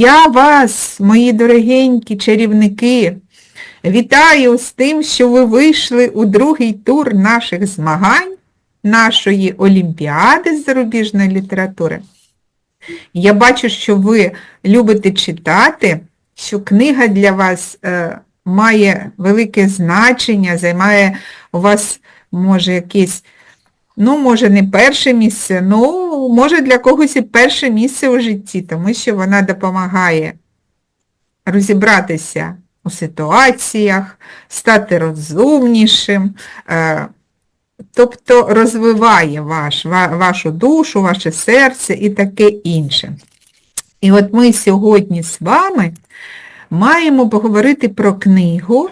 Я вас, мої дорогенькі чарівники, вітаю з тим, що ви вийшли у другий тур наших змагань, нашої Олімпіади з зарубіжної літератури. Я бачу, що ви любите читати, що книга для вас е, має велике значення, займає у вас, може, якесь, ну, може, не перше місце, ну, може для когось і перше місце у житті, тому що вона допомагає розібратися у ситуаціях, стати розумнішим, е, тобто розвиває ваш, ва- вашу душу, ваше серце і таке інше. І от ми сьогодні з вами маємо поговорити про книгу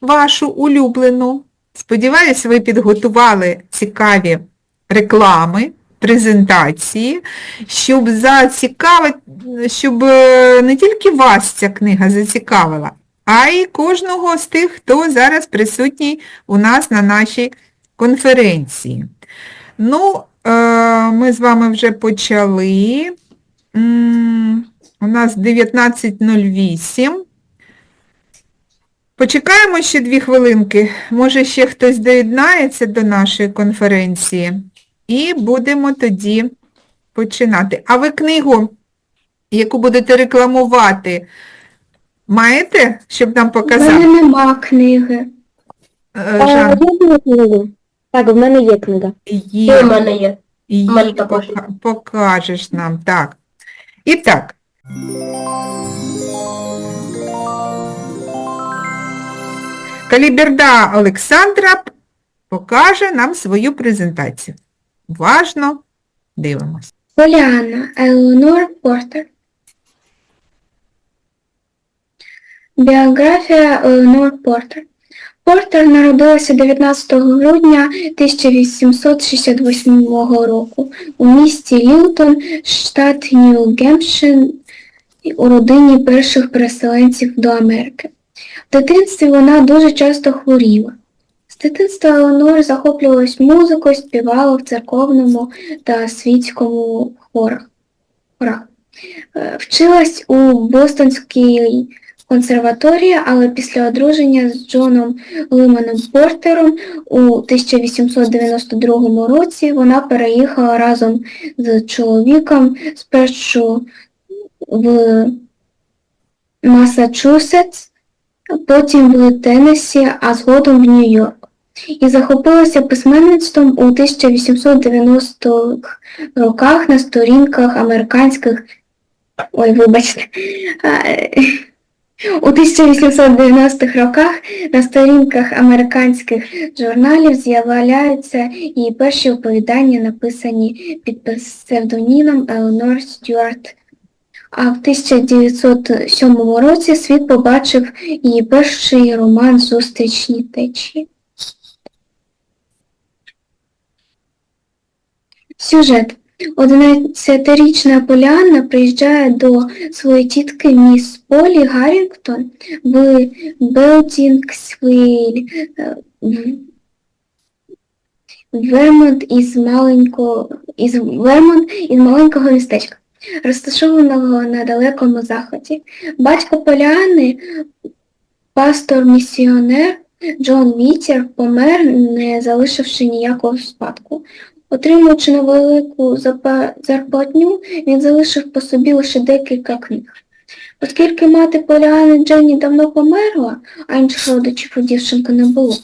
вашу улюблену. Сподіваюсь, ви підготували цікаві реклами, презентації, щоб зацікавити, щоб е, не тільки вас ця книга зацікавила, а й кожного з тих, хто зараз присутній у нас на нашій конференції. Ну, е, ми з вами вже почали. У нас 19.08. Почекаємо ще дві хвилинки. Може, ще хтось доєднається до нашої конференції. І будемо тоді починати. А ви книгу, яку будете рекламувати, маєте, щоб нам показати? У мене нема книги. Е, Жан, книгу. Так, в мене є книга. є. У мене є. Її мене також покажеш нам, так. І так. Каліберда Олександра покаже нам свою презентацію. Уважно дивимось. Поліанна Елеонор Портер. Біографія Елеонор Портер. Портер народилася 19 грудня 1868 року у місті Лілтон, штат Нью-Гемпшир, у родині перших переселенців до Америки. В дитинстві вона дуже часто хворіла. З дитинства Елеонор захоплювалась музикою, співала в церковному та світському хорах. хорах. Е, Вчилась у Бостонській консерваторії, але після одруження з Джоном Лиманом Портером у 1892 році вона переїхала разом з чоловіком спершу в Масачусетс, потім в Теннессі, а згодом в Нью-Йорк і захопилася письменництвом у 1890-х роках на сторінках американських. Ой, вибачте. У 1890-х роках на сторінках американських журналів з'являються її перші оповідання, написані під псевдонімом Еленор Стюарт. А в 1907 році світ побачив її перший роман Зустрічні течії. Сюжет. 11-річна Поліанна приїжджає до своєї тітки міс Полі Гаррінгтон в Белдінгсвіль, е, Вермонт із маленького із Вермонт із маленького містечка, розташованого на далекому заході. Батько Поліани, пастор-місіонер Джон Мітер, помер, не залишивши ніякого спадку. Отримуючи невелику зарплатню, він залишив по собі лише декілька книг. Оскільки мати Поліани Дженні давно померла, а інших родичів у дівчинки не було,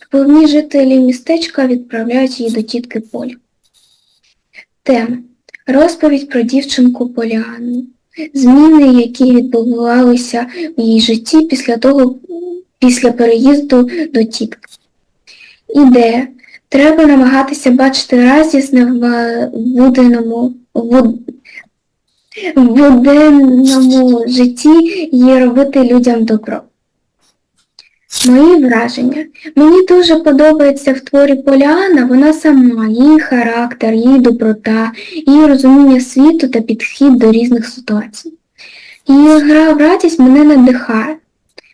впливні жителі містечка відправляють її до тітки Полі. Тема. Розповідь про дівчинку Поліанну. Зміни, які відбувалися в її житті після того, після переїзду до тітки. Ідея. Треба намагатися бачити радісне в буденному, в буденному житті і робити людям добро. Мої враження. Мені дуже подобається в творі Поліана вона сама, її характер, її доброта, її розуміння світу та підхід до різних ситуацій. Її гра в радість мене надихає.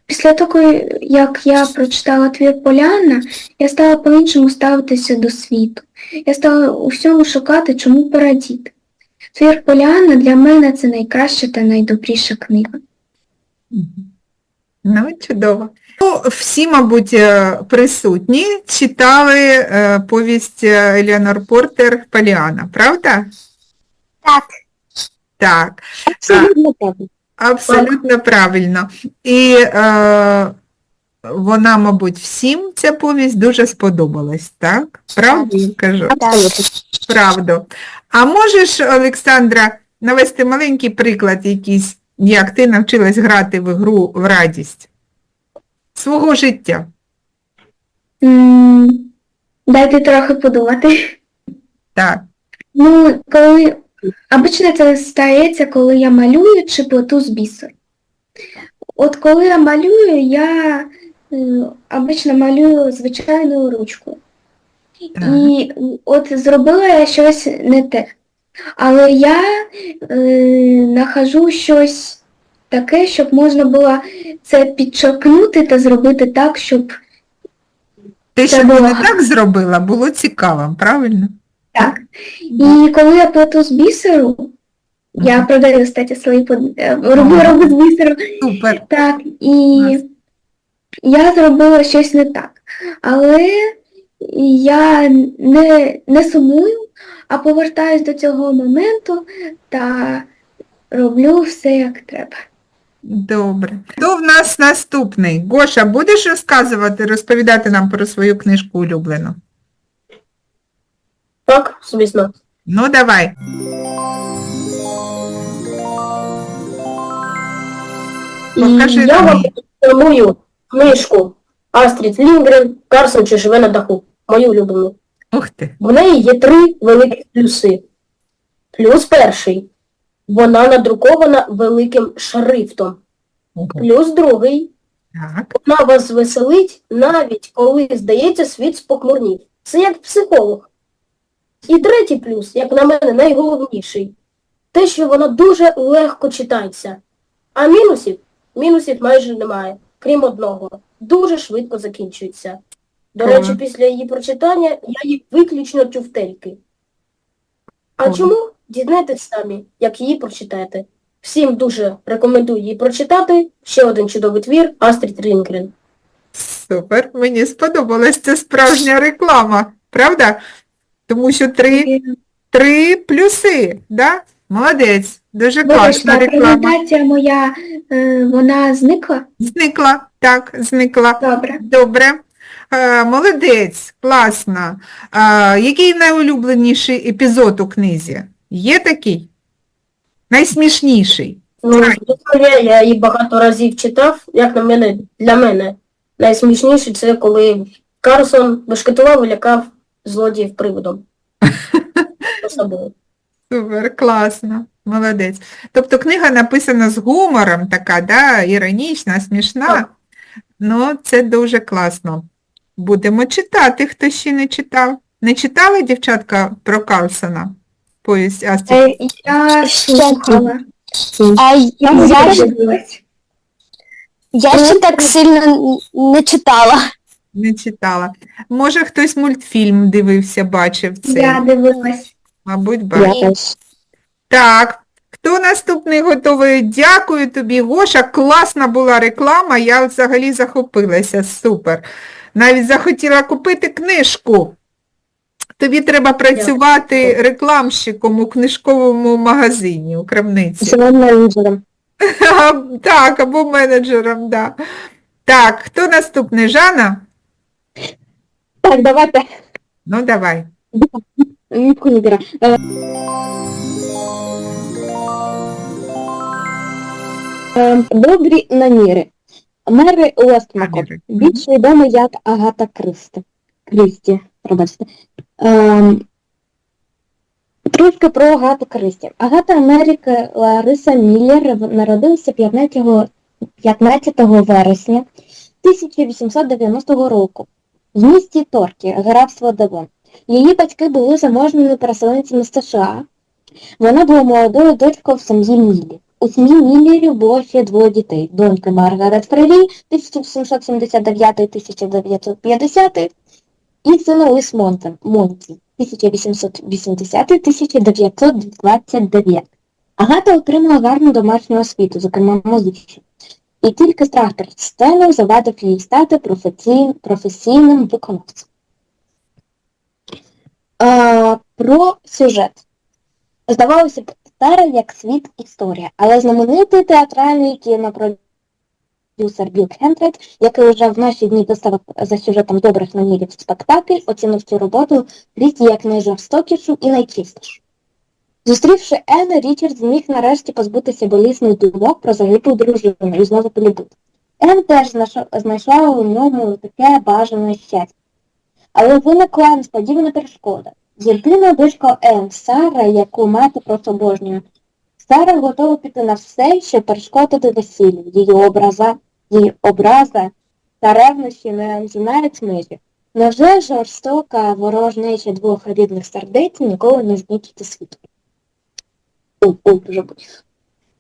Після того, як я прочитала твір Поліанна, я стала по-іншому ставитися до світу. Я стала у всьому шукати, чому порадіти. Твір Поліана для мене це найкраща та найдобріша книга. Ну, чудово. Ну, всі, мабуть, е, присутні читали е, повість е, Еліонор Портер Поліана, правда? Так. Так, Абсолютно правда. абсолютно правильно. І е, вона, мабуть, всім ця повість дуже сподобалась, так? Правду я кажу? Правду. А можеш, Олександра, навести маленький приклад якийсь, як ти навчилась грати в ігру в радість свого життя? М, Дайте трохи подумати. Так. Ну, коли обично це стається, коли я малюю чи плету з бісеру. От коли я малюю, я е, обично малюю звичайною ручкою. Так. І от зробила я щось не те. Але я е, нахожу щось таке, щоб можна було це підчеркнути та зробити так, щоб Те, що було не так зробила, було цікаво, правильно? так. І коли я плету з бісеру, я продаю, кстати, свої под... е, роблю, Ага. з бісеру. Супер. Так, і я зробила щось не так. Але я не, не сумую, а повертаюсь до цього моменту та роблю все як треба. Добре. Хто в нас наступний? Гоша, будеш розказувати, розповідати нам про свою книжку улюблену? Так, звісно. Ну, давай. І Покажи я мені. вам пропоную книжку Астрід Лінгрен Карсон чи живе на даху. Мою улюблену. Ух ти. В неї є три великих плюси. Плюс перший. Вона надрукована великим шрифтом. Плюс другий. Так. Вона вас веселить навіть коли, здається, світ спохмурнів. Це як психолог. І третій плюс, як на мене, найголовніший. Те, що вона дуже легко читається. А мінусів? Мінусів майже немає, крім одного. Дуже швидко закінчується. До речі, після її прочитання я їй виключно тюфтельки. А чому? Дізнайтесь самі, як її прочитаєте. Всім дуже рекомендую її прочитати. Ще один чудовий твір Астрід Рінгрен. Супер. Мені сподобалась ця справжня реклама, правда? Тому що три, три плюси, да? Молодець. Дуже класна Вибачте, реклама. презентація моя, е, вона зникла? Зникла, так, зникла. Добре. Добре. Е, молодець, класно. Е, який найулюбленіший епізод у книзі? Є такий? Найсмішніший. Ну, звісно, є, я її багато разів читав. Як на мене, для мене найсмішніше це коли Карсон бешкетував і лякав злодіїв приводом. Супер, класно, молодець. Тобто книга написана з гумором, така, да, іронічна, смішна. Так. Ну, це дуже класно. Будемо читати, хто ще не читав. Не читали, дівчатка, про Карлсона? Повість Астрід? Е, Я слухала. А Я я, не ж- дивилась. я ще так сильно н- не читала. Не читала. Може, хтось мультфільм дивився, бачив цей? Я дивилась. Мабуть, бачив. Так, хто наступний готовий? Дякую тобі, Гоша. Класна була реклама, я взагалі захопилася, супер. Навіть захотіла купити книжку. Тобі треба працювати рекламщиком у книжковому магазині, у крамниці. Менеджером. Так, або менеджером, да. Так, хто наступний? Жанна? Так, давайте. Ну, давай. Нітку не беру. Е, е, Добрі наміри. Мери Уестмакот. Наміри. Більш відомий як Агата Кристі. Крісті, пробачте. Ем, Трошки про Агату Кристі. Агата Америка Лариса Міллер народилася 15, 15 вересня 1890 року в місті Торкі, графство Девон. Її батьки були заможними переселенцями з США. Вона була молодою дочкою в сім'ї Міллі. У сім'ї Міллерів було ще двоє дітей. Доньки Маргарет Фрелі 1779-1950 і сина Луїс Монті 1880-1929. Агата отримала гарну домашню освіту, зокрема музичну. І тільки страх перед сценою завадив їй стати професій- професійним виконавцем. Е, про сюжет. Здавалося б, стара як світ історія, але знаменитий театральний кінопродюсер Білл Хендрейд, який вже в наші дні поставив за сюжетом добрих намірів спектакль, оцінив цю роботу Крісті як найжорстокішу і найчистішу. Зустрівши Енн, Річард зміг нарешті позбутися болісних думок про загиблу дружину і знову полюбити. Енн теж знайшла- у ньому таке бажане щастя. Але виникла несподівана перешкода. Єдина дочка Енн, Сара, яку мати просто обожнює, Сара готова піти на все, щоб перешкодити весіллю. Її образа, її образа та ревнощі не знають межі. Невже жорстока ворожнеча двох рідних сердець ніколи не світу? Ой, дуже боль.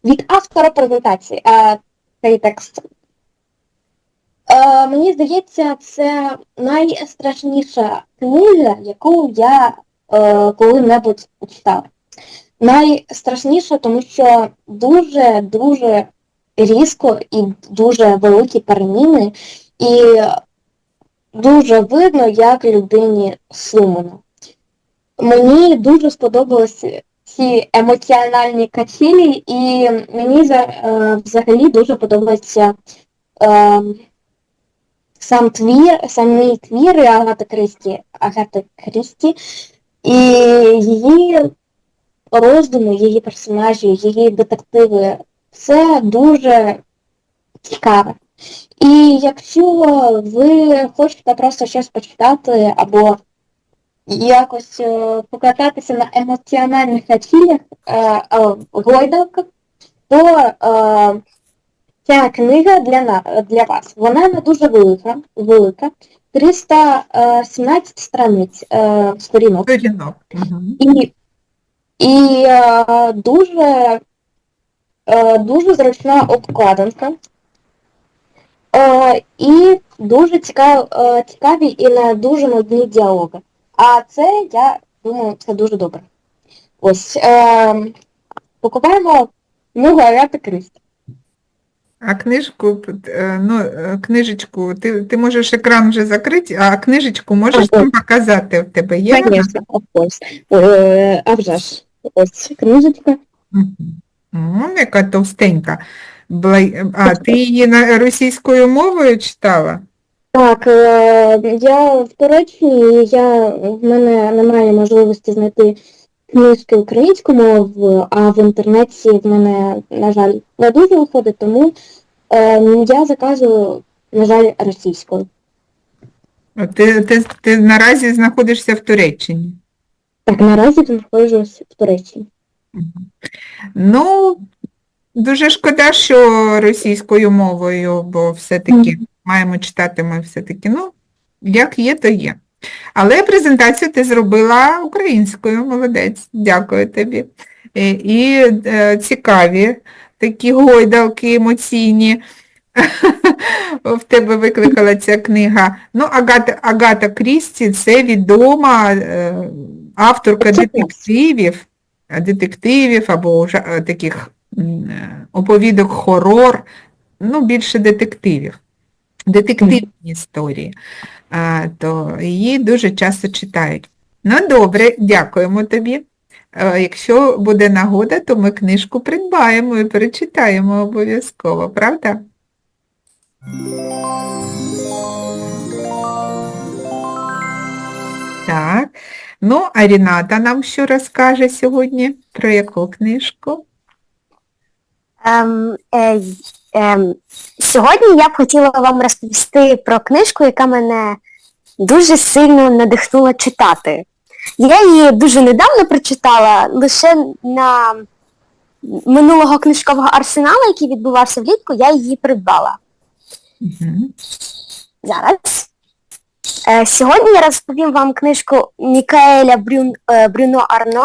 Від автора презентації, а цей текст. Е, мені здається, це найстрашніша книга, яку я е, коли-небудь читала. Найстрашніше, тому що дуже-дуже різко і дуже великі переміни, і дуже видно, як людині сумно. Мені дуже сподобалися ці емоціональні качелі, і мені е, взагалі дуже подобається е, сам твір, самий твір Агати Крісті, Агати Крісті, і її роздуми, її персонажі, її детективи. Це дуже цікаве. І якщо ви хочете просто щось почитати або якось е, покататися на емоціональних качелях, е, е, гойдалках, то е, ця книга для, на, для вас. Вона не дуже велика, велика 317 страниць е, сторінок. І, і е, дуже, дуже зручна обкладинка. Е, і дуже цікав, е, цікаві і не дуже нудні діалоги. А це, я думаю, це дуже добре. Ось. Е, покупаємо книгу Агати Крісті. А книжку, е, ну, е, книжечку, ти, ти можеш екран вже закрити, а книжечку можеш там показати, в тебе є? Звісно, ось. Е, а вже ж. Ось книжечка. Мгм. О, яка товстенька. Бла- А ти її на російською мовою читала? Так, е, я в Туреччині, я, в мене немає можливості знайти книжки українською мовою, а в інтернеті в мене, на жаль, не дуже виходить, тому е, я заказую, на жаль, російською. Ти, ти, ти наразі знаходишся в Туреччині. Так, наразі знаходжусь в Туреччині. Ну, дуже шкода, що російською мовою, бо все-таки маємо читати ми все-таки, ну, як є, то є. Але презентацію ти зробила українською, молодець, дякую тобі. Е, І е, цікаві такі гойдалки емоційні в тебе викликала ця книга. Ну, Агата, Агата Крісті це відома е, авторка детективів, детективів або е, таких е, оповідок хорор, ну, більше детективів, детективні історії. То її дуже часто читають. Ну, добре, дякуємо тобі. Е, Якщо буде нагода, то ми книжку придбаємо і перечитаємо обов'язково, правда? Так. Ну, а Ріната нам що розкаже сьогодні? Про яку книжку? Ем, е, ем, сьогодні я б хотіла вам розповісти про книжку, яка мене дуже сильно надихнула читати. Я її дуже недавно прочитала, лише на минулого книжкового арсеналу, який відбувався влітку, я її придбала. Мгм. Зараз. Е, сьогодні я розповім вам книжку Мікаеля Брюн, е, Брюно Арно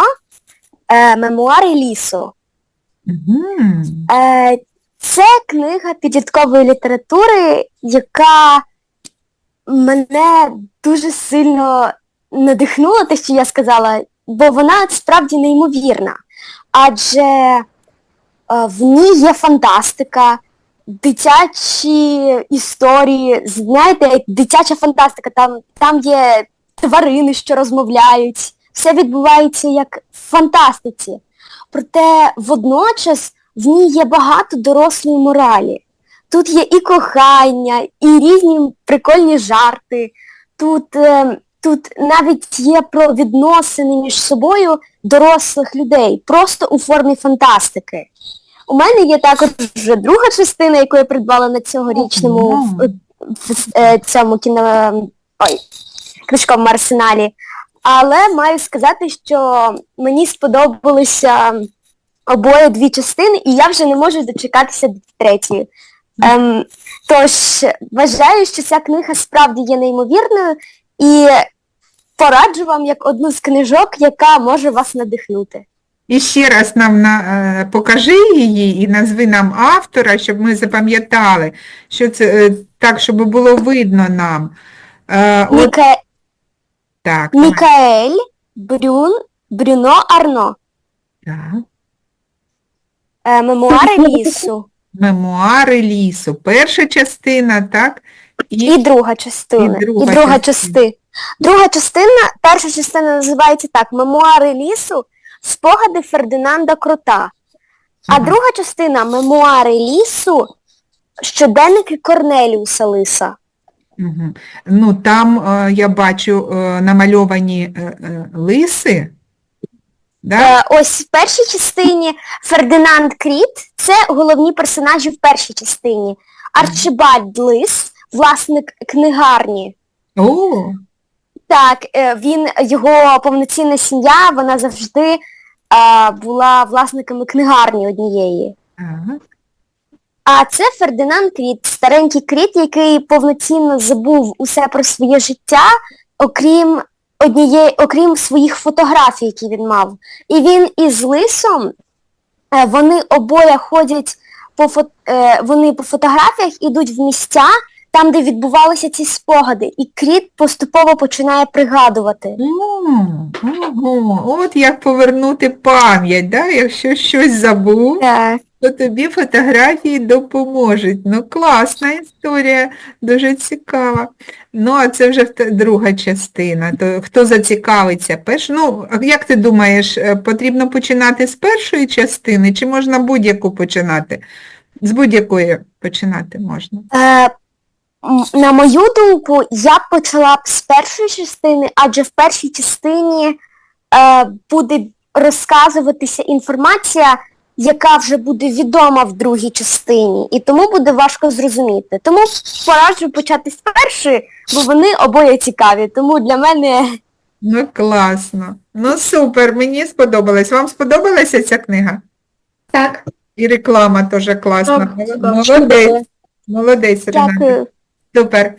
е, Мемуари лісу. Е, це книга підліткової літератури, яка мене дуже сильно надихнула те, що я сказала, бо вона справді неймовірна. Адже в ній є фантастика, дитячі історії, знаєте, як дитяча фантастика, там, там є тварини, що розмовляють, все відбувається як в фантастиці. Проте водночас в ній є багато дорослої моралі. Тут є і кохання, і різні прикольні жарти. Тут, е, тут навіть є про відносини між собою дорослих людей, просто у формі фантастики. У мене є також вже друга частина, яку я придбала на цьогорічному Ого. в, в, е, цьому кіно ой, книжковому арсеналі. Але маю сказати, що мені сподобалися обоє дві частини, і я вже не можу дочекатися до третьої. Ем, тож вважаю, що ця книга справді є неймовірною і пораджу вам як одну з книжок, яка може вас надихнути. І ще раз нам на, е, покажи її і назви нам автора, щоб ми запам'ятали, що це е, так, щоб було видно нам. Е, от Міка... так, так, Мікаель Брюн Брюно Арно. так. Е, мемуари лісу. Мемуари лісу. Перша частина, так? І друга частина. І друга І друга частина. частина. Друга частина, перша частина називається так Мемуари лісу, спогади Фердинанда Крута. А друга частина Мемуари лісу, щоденники Корнеліуса Лиса. Мгм. Ну, там е, я бачу е, намальовані е, е, лиси. Да? Е, ось в першій частині Фердинанд Кріт це головні персонажі в першій частині. Арчибальд Лис, власник книгарні. О, Так, е, він, його повноцінна сім'я, вона завжди е, була власниками книгарні однієї. так. А це Фердинанд Кріт, старенький Кріт, який повноцінно забув усе про своє життя, окрім однієї, окрім своїх фотографій, які він мав. І він із лисом, е, вони обоє ходять по фот, е, вони по фотографіях ідуть в місця, там, де відбувалися ці спогади, і Кріт поступово починає пригадувати. О, ого, от як повернути пам'ять, да? Якщо щось забув, Так. то тобі фотографії допоможуть. Ну, класна історія, дуже цікава. Ну, а це вже друга частина. То хто зацікавиться? Перш... Ну, а як ти думаєш, е, потрібно починати з першої частини, чи можна будь-яку починати? З будь-якої починати можна. На мою думку, я б почала б з першої частини, адже в першій частині е, буде розказуватися інформація, яка вже буде відома в другій частині, і тому буде важко зрозуміти. Тому пораджу почати з першої, бо вони обоє цікаві. Тому для мене Ну, класно. Ну, супер, мені сподобалось. Вам сподобалася ця книга? Так. І реклама теж класна. Так, Мол- цікаво. Молодець. Молодець, Рената. дякую. Супер.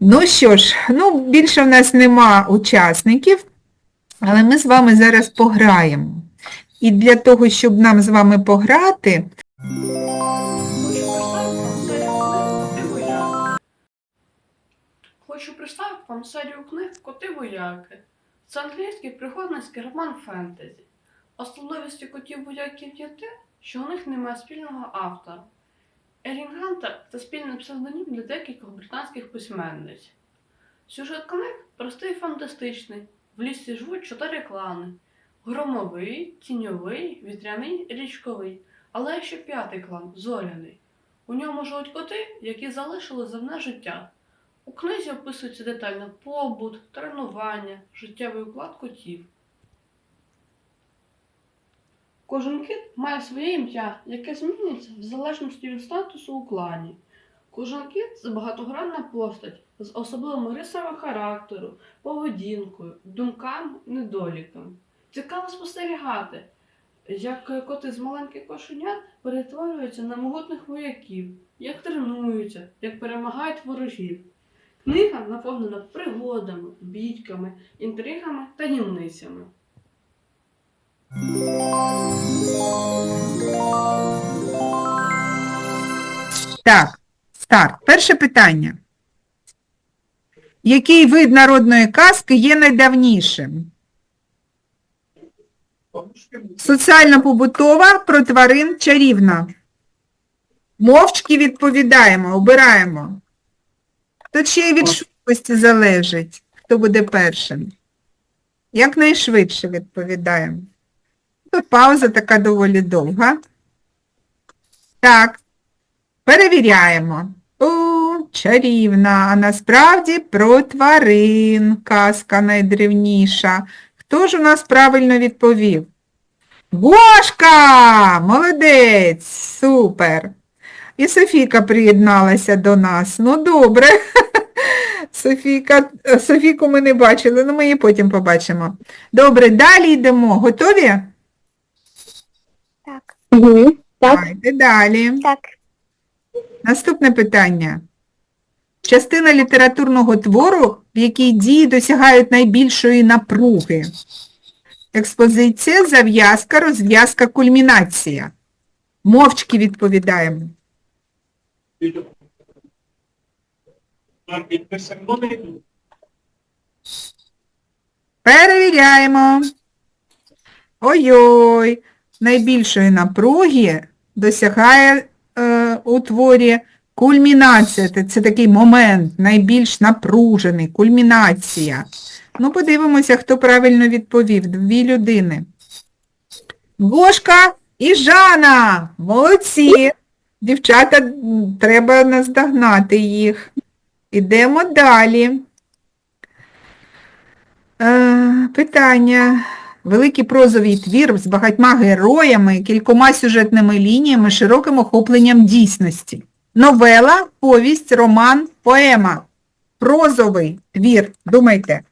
Ну що ж, ну більше в нас нема учасників, але ми з вами зараз пограємо. І для того, щоб нам з вами пограти, Хочу представити вам серію книг Коти вояки. Це англійський пригодницький роман фентезі. Особливістю котів вояків є те, що у них немає спільного автора. Ерін Гантер це спільний псевдонім для декількох британських письменниць. Сюжет книг простий і фантастичний. В лісі живуть чотири клани: громовий, тіньовий, вітряний, річковий, але ще п'ятий клан зоряний. У ньому живуть коти, які залишили земне життя. У книзі описується детально побут, тренування, життєвий уклад котів. Кожен кіт має своє ім'я, яке змінюється в залежності від статусу у клані. Кожен кіт це багатогранна постать з особливими рисами характеру, поведінкою, думками, недоліками. Цікаво спостерігати, як коти з маленьких кошенят перетворюються на могутних вояків, як тренуються, як перемагають ворогів. Книга наповнена пригодами, бійками, інтригами та німницями. Так, старт. Перше питання. Який вид народної казки є найдавнішим? Соціально-побутова, про тварин, чарівна. Мовчки відповідаємо, обираємо. Тут ще й від швидкості залежить, хто буде першим. Якнайшвидше відповідаємо. Тут пауза така доволі довга. Так, перевіряємо. О, чарівна, а насправді про тварин казка найдревніша. Хто ж у нас правильно відповів? Гошка! Молодець! Супер! І Софійка приєдналася до нас. Ну, добре. Софійка, Софійку ми не бачили, але ми її потім побачимо. Добре, далі йдемо. Готові? Так, Угу. Так. Давайте далі. так. Наступне питання. Частина літературного твору, в якій дії досягають найбільшої напруги. Експозиція, зав'язка, розв'язка, кульмінація. Мовчки відповідаємо. Перевіряємо. Ой-ой, найбільшої напруги досягає е, у творі кульмінація. Це, такий момент, найбільш напружений, кульмінація. Ну, подивимося, хто правильно відповів. Дві людини. Гошка і Жана. Молодці. Дівчата, треба наздогнати їх. Ідемо далі. Е, питання. Великий прозовий твір з багатьма героями, кількома сюжетними лініями, широким охопленням дійсності. Новела, повість, роман, поема. Прозовий твір. Думайте.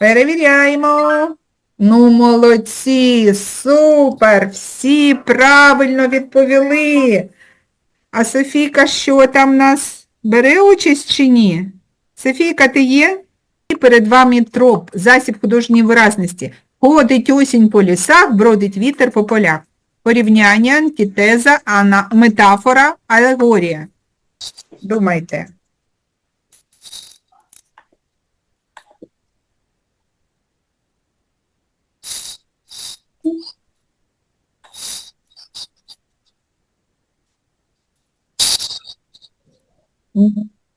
Перевіряємо. Ну, молодці, супер, всі правильно відповіли. А Софійка що там нас бере участь чи ні? Софійка, ти є? І перед вами троп, засіб художньої виразності. Ходить осінь по лісах, бродить вітер по полях. Порівняння, антитеза, ана... метафора, алегорія. Думайте.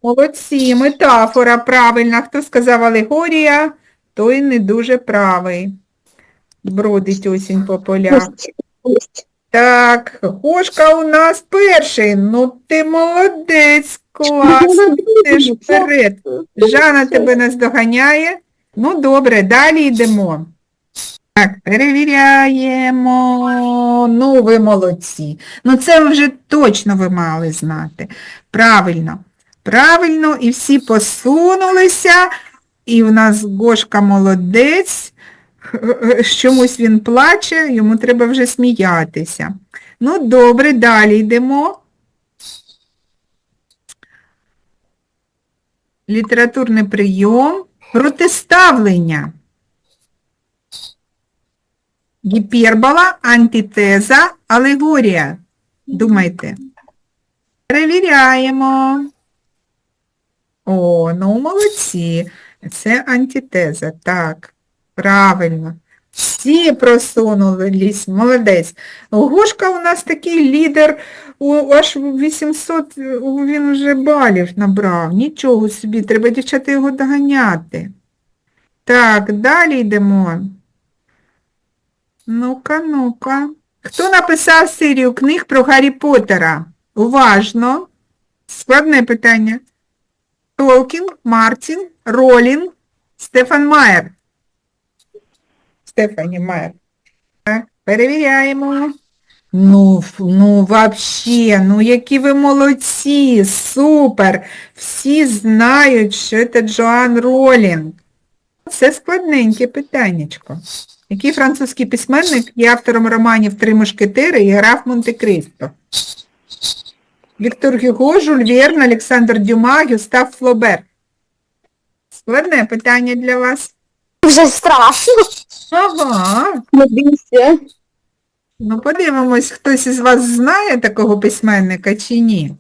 Молодці, метафора правильна. Хто сказав алегорія, той не дуже правий. Бродить осінь по полях. Так, Гошка у нас перший. Ну ти молодець, клас. Ти ж вперед. Жана тебе наздоганяє. Ну добре, далі йдемо. Так, перевіряємо. Ну, ви молодці. Ну це вже точно ви мали знати. Правильно. Правильно, і всі посунулися, і в нас Гошка молодець, чомусь він плаче, йому треба вже сміятися. Ну, добре, далі йдемо. Літературний прийом, протиставлення. Гіпербола, антитеза, алегорія. Думайте. Перевіряємо. О, ну молодці. Це антитеза. Так, правильно. Всі просунулись, молодець. Гошка у нас такий лідер, аж 800 він вже балів набрав. Нічого собі, треба дівчата його доганяти. Так, далі йдемо. Ну-ка, ну-ка. Хто написав серію книг про Гаррі Поттера? Уважно. Складне питання. Толкін, Мартін, Ролін, Стефан Майер. Стефані Майер. Перевіряємо. Ну, ну, вообще, ну, які ви молодці, супер. Всі знають, що це Джоан Ролінг. Це складненьке питаннячко. Який французький письменник є автором романів «Три мушкетери» і «Граф Монте-Кристо»? Віктор Гюго, Жюль Верн, Олександр Дюма, Гюстав Флобер. Складне питання для вас. Вже страшно. Ага. Не. Ну, подивимось, хтось із вас знає такого письменника чи ні.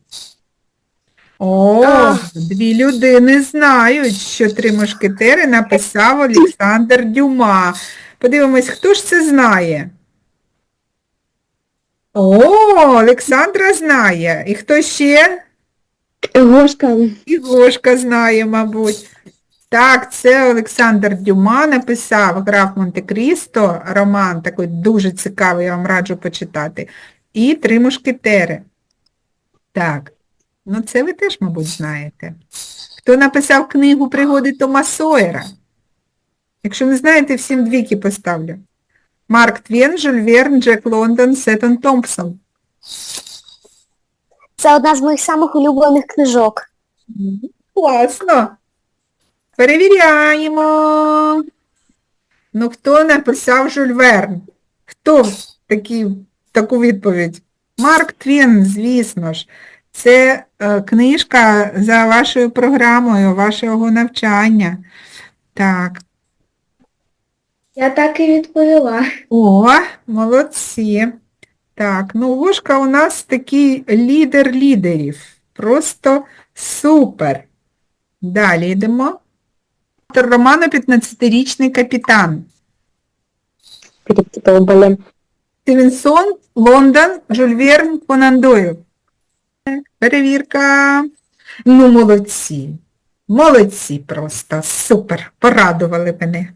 О, дві людини знають, що три мушкетери написав Олександр Дюма. Подивимось, хто ж це знає? О, Олександра знає. І хто ще? Гошка. І Гошка знає, мабуть. Так, це Олександр Дюма написав граф Монте-Крісто, роман такий дуже цікавий, я вам раджу почитати. І Три мушкетери. Так, ну це ви теж, мабуть, знаєте. Хто написав книгу Пригоди Тома Сойера? Якщо не знаєте, всім двійки поставлю. Марк Твен, Жюль Верн, Джек Лондон, Сеттон Томпсон. Це одна з моїх самих улюблених книжок. Класно. Перевіряємо. Ну, хто написав Жюль Верн? Хто такі, таку відповідь? Марк Твін, звісно ж. Це е, книжка за вашою програмою, вашого навчання. Так. Я так і відповіла. О, молодці. Так, ну Гошка у нас такий лідер лідерів. Просто супер. Далі йдемо. Автор роману 15-річний капітан. Стівенсон, Лондон, Жюль Верн, Перевірка. Ну, молодці. Молодці просто. Супер. Порадували мене.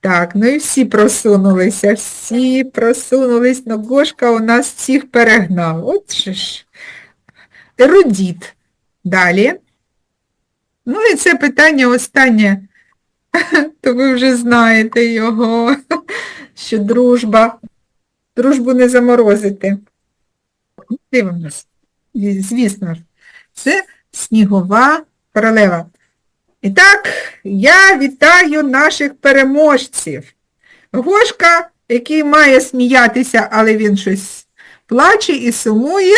Так, ну і всі просунулися, всі просунулись, но Гошка у нас всіх перегнав. От же ж. Ерудіт. Далі. Ну і це питання останнє, то ви вже знаєте його, що дружба. Дружбу не заморозити. Дивимось. Звісно це снігова королева. І так, я вітаю наших переможців. Гошка, який має сміятися, але він щось плаче і сумує,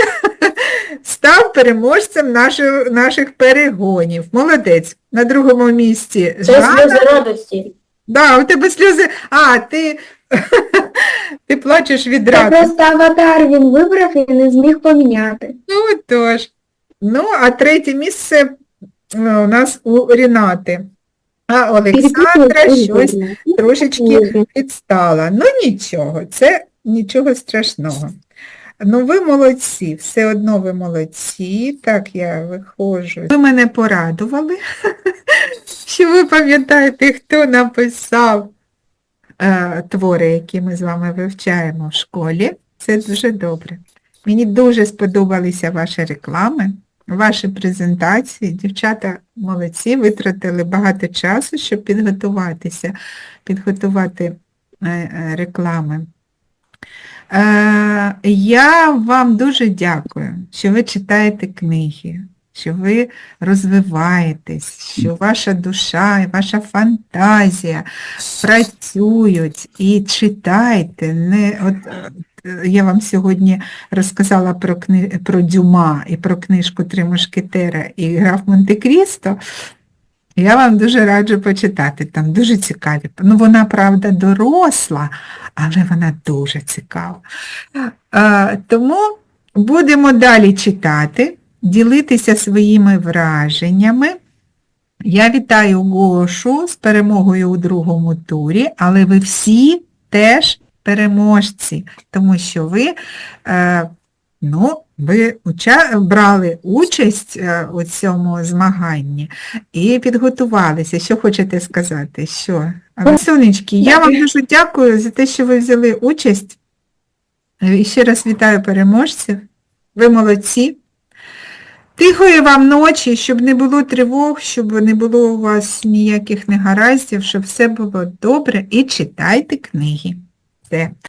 став переможцем наших, наших перегонів. Молодець. На другому місці Це сльози радості. Да, у тебе сльози. А, ти, ти плачеш від Це радості. просто аватар він вибрав і не зміг поміняти. Ну, тож. Ну, а третє місце у нас у Рінати. А Олександра щось трошечки відстала. Ну, нічого, це нічого страшного. Ну, ви молодці, все одно ви молодці. Так, я виходжу. Ви мене порадували, що ви пам'ятаєте, хто написав е, твори, які ми з вами вивчаємо в школі. Це дуже добре. Мені дуже сподобалися ваші реклами, ваші презентації. Дівчата молодці, витратили багато часу, щоб підготуватися, підготувати е, е, реклами. Е, Я вам дуже дякую, що ви читаєте книги, що ви розвиваєтесь, що ваша душа і ваша фантазія працюють і читайте. Не, от, я вам сьогодні розказала про, кни... про Дюма і про книжку Три мушкетера і граф Монте-Крісто. Я вам дуже раджу почитати, там дуже цікаві. Ну, вона, правда, доросла, але вона дуже цікава. А, тому будемо далі читати, ділитися своїми враженнями. Я вітаю Гошу з перемогою у другому турі, але ви всі теж переможці, тому що ви, е, ну, ви уча... брали участь е, у цьому змаганні і підготувалися. Що хочете сказати? Що? Сонечки, я вам дуже дякую за те, що ви взяли участь. І ще раз вітаю переможців. Ви молодці. Тихої вам ночі, щоб не було тривог, щоб не було у вас ніяких негараздів, щоб все було добре і читайте книги. Все.